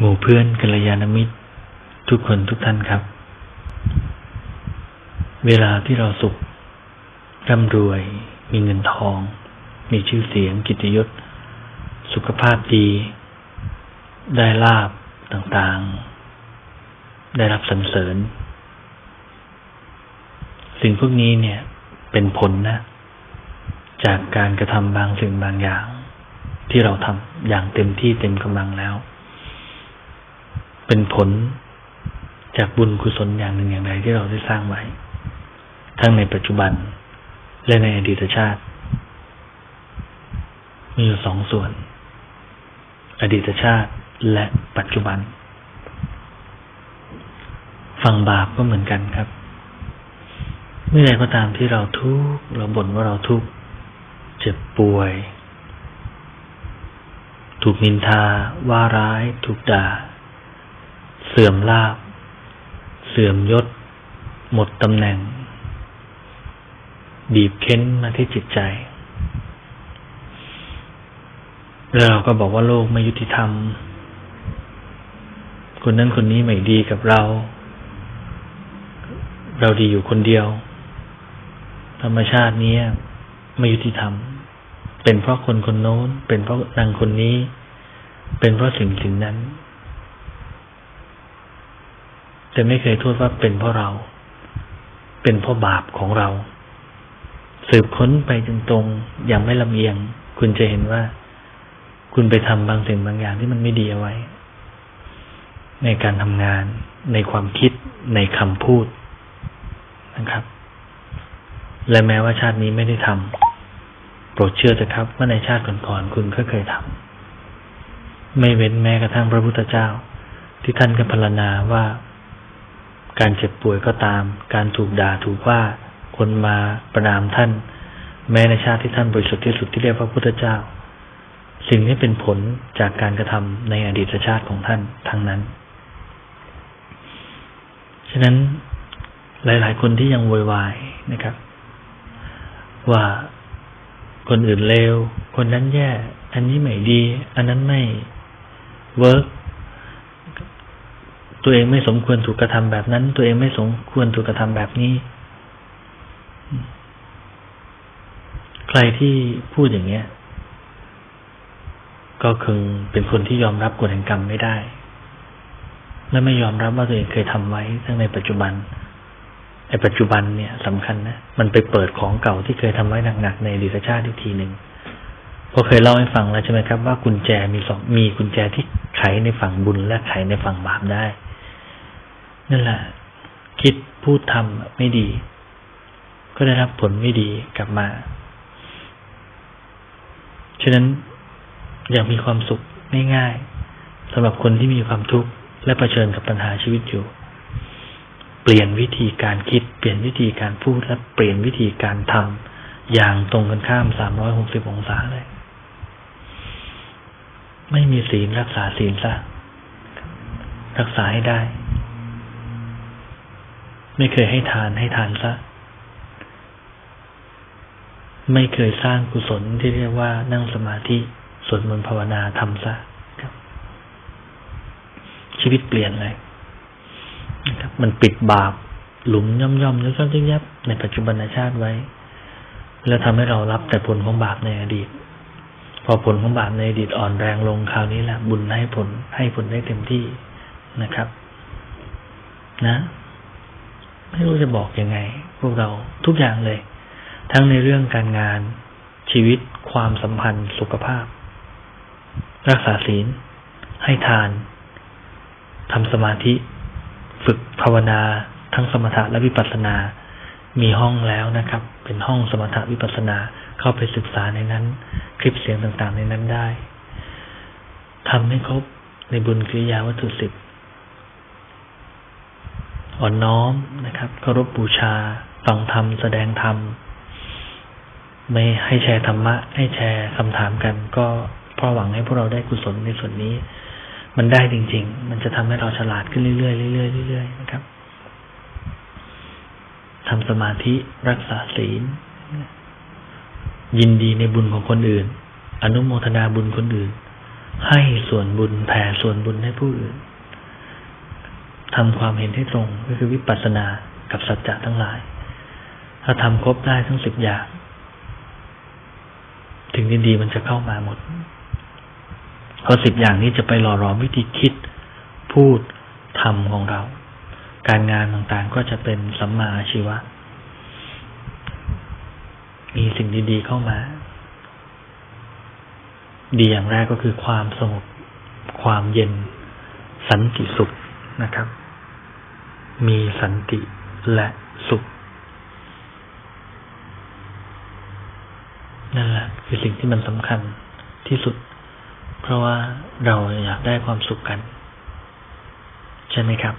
หมู่เพื่อนกัลยาณมิตร ทุกคนทุกท่านครับ เวลาที่เราสุขร่ำรวย มีเงินทอง มีชื่อเสียงกิตยศ สุขภาพดี ได้ลาบต่างๆ ได้รับสรรเสริญ สิ่งพวกนี้เนี่ย เป็นผลนะ จากการกระทำบางสิ่งบางอย่าง ที่เราทำอย่างเต็มที่เต็มกำลังแล้ว เป็นผลจากบุญกุศลอย่างหนึ่งอย่างใดที่เราได้สร้างไว้ ทั้งในปัจจุบัน และในอดีตชาติ มีอยู่สองส่วน อดีตชาติและปัจจุบันฝั่งบาปก็เหมือนกันครับ เมื่อใดก็ตามที่เราทุกข์เราบ่นว่าเราทุกข์เจ็บป่วย ถูกนินทาว่าร้าย ถูกด่า สื่อมลาบ เสื่อมยศ หมดตำแหน่ง บีบเค้นมาที่จิตใจ แล้วเราก็บอกว่าโลกไม่ยุติธรรม คนนั้นคนนี้ไม่ดีกับเรา เราดีอยู่คนเดียว ธรรมชาตินี้ไม่ยุติธรรม เป็นเพราะคนคนโน้น เป็นเพราะนางคนนี้ เป็นเพราะสิ่งสิ่งนั้น แต่ไม่เคยโทษว่าเป็นเพราะเรา เป็นเพราะบาปของเรา สืบค้นไปจนตรงอย่างไม่ลำเอียง คุณจะเห็นว่า คุณไปทำบางสิ่งบางอย่างที่มันไม่ดีเอาไว้ ในการทำงาน ในความคิดในคำพูดนะครับ และแม้ว่าชาตินี้ไม่ได้ทำโปรดเชื่อเถอะครับว่าในชาติก่อนๆคุณก็เคยทำไม่เว้นแม้กระทั่งพระพุทธเจ้า ที่ท่านก็พรรณนาว่า การเจ็บป่วยก็ตาม การถูกด่าถูกว่า คนมาประนามท่าน แม้ในชาติที่ท่านบริสุทธิ์ที่สุดที่เรียกพระพุทธเจ้า สิ่งนี้เป็นผลจากการกระทำในอดีตชาติของท่านทั้งนั้น ฉะนั้นหลาย ๆ คนที่ยังโวยวายนะครับ ว่าคนอื่นเลวคนนั้นแย่ อันนี้ไม่ดี อันนั้นไม่เวิร์ก ตัวเองไม่สมควรถูกกระทำแบบนั้น ตัวเองไม่สมควรถูกกระทำแบบนี้ ใครที่พูดอย่างเงี้ย ก็คือเป็นคนที่ยอมรับกฎแห่งกรรมไม่ได้ และไม่ยอมรับว่าตัวเองเคยทำไว้ทั้งในปัจจุบันไอ้ปัจจุบันเนี่ยสำคัญนะ มันไปเปิดของเก่าที่เคยทำไว้หนักๆในดีตชาติอีกทีหนึ่งพอเคยเล่าให้ฟังแล้วใช่ไหมครับว่ากุญแจมีสองมีกุญแจที่ไขในฝั่งบุญและไขในฝั่งบาปได้ นั่นแหละคิดพูดทำไม่ดี ก็ได้รับผลไม่ดีกลับมา ฉะนั้นอยากมีความสุขง่ายๆสำหรับคนที่มีความทุกข์และะเผชิญกับปัญหาชีวิตอยู่ เปลี่ยนวิธีการคิด เปลี่ยนวิธีการพูดและเปลี่ยนวิธีการทำอย่างตรงกันข้าม 360 องศาเลย ไม่มีศีลรักษาศีลซะรักษาให้ได้ ไม่เคยให้ทานให้ทานซะ ไม่เคยสร้างกุศลที่เรียกว่านั่งสมาธิสวดมนต์ภาวนาทำซะครับชีวิตเปลี่ยนเลยนะครับ มันปิดบาปหลุมย่อมย่อมยับยับยับในปัจจุบันชาติไว้ แล้วทำให้เรารับแต่ผลของบาปในอดีต พอผลของบาปในอดีตอ่อนแรงลงคราวนี้แหละบุญให้ผลให้ผลได้เต็มที่นะครับ นะ ไม่รู้จะบอกยังไง พวกเราทุกอย่างเลย ทั้งในเรื่องการงานชีวิตความสัมพันธ์สุขภาพ รักษาศีล ให้ทานทำสมาธิ ฝึกภาวนา ทั้งสมถะและวิปัสสนา มีห้องแล้วนะครับ เป็นห้องสมถะวิปัสสนาเข้าไปศึกษาในนั้น คลิปเสียงต่างๆ ในนั้นได้ทำให้ครบในบุญกิริยาวัตถุสิบ อ่อนน้อมนะครับเคารพบูชาฟังธรรมแสดงธรรม ไม่ให้แชร์ธรรมะ ให้แชร์คำถามกัน ก็เพราะหวังให้พวกเราได้กุศลในส่วนนี้ มันได้จริง ๆ มันจะทำให้เราฉลาดขึ้นเรื่อยๆเรื่อยๆเรื่อยๆนะครับทำสมาธิรักษาศีล ยินดีในบุญของคนอื่น อนุโมทนาบุญคนอื่น ให้ส่วนบุญแผ่ส่วนบุญให้ผู้อื่น ทำความเห็นให้ตรงก็คือวิปัสสนากับสัจจะทั้งหลาย ถ้าทำครบได้ทั้งสิบอย่าง ถึงดีๆมันจะเข้ามาหมด เพราะสิบอย่างนี้จะไปหล่อหลอมวิธีคิด พูดทำของเรา การงานต่างๆก็จะเป็นสัมมาอาชีวะ มีสิ่งดีๆเข้ามา ดีอย่างแรกก็คือความสงบความเย็นสันติสุข นะครับ มีสันติและสุข นั่นแหละคือสิ่งที่มันสำคัญที่สุด เพราะว่าเราอยากได้ความสุขกัน ใช่ไหมครับ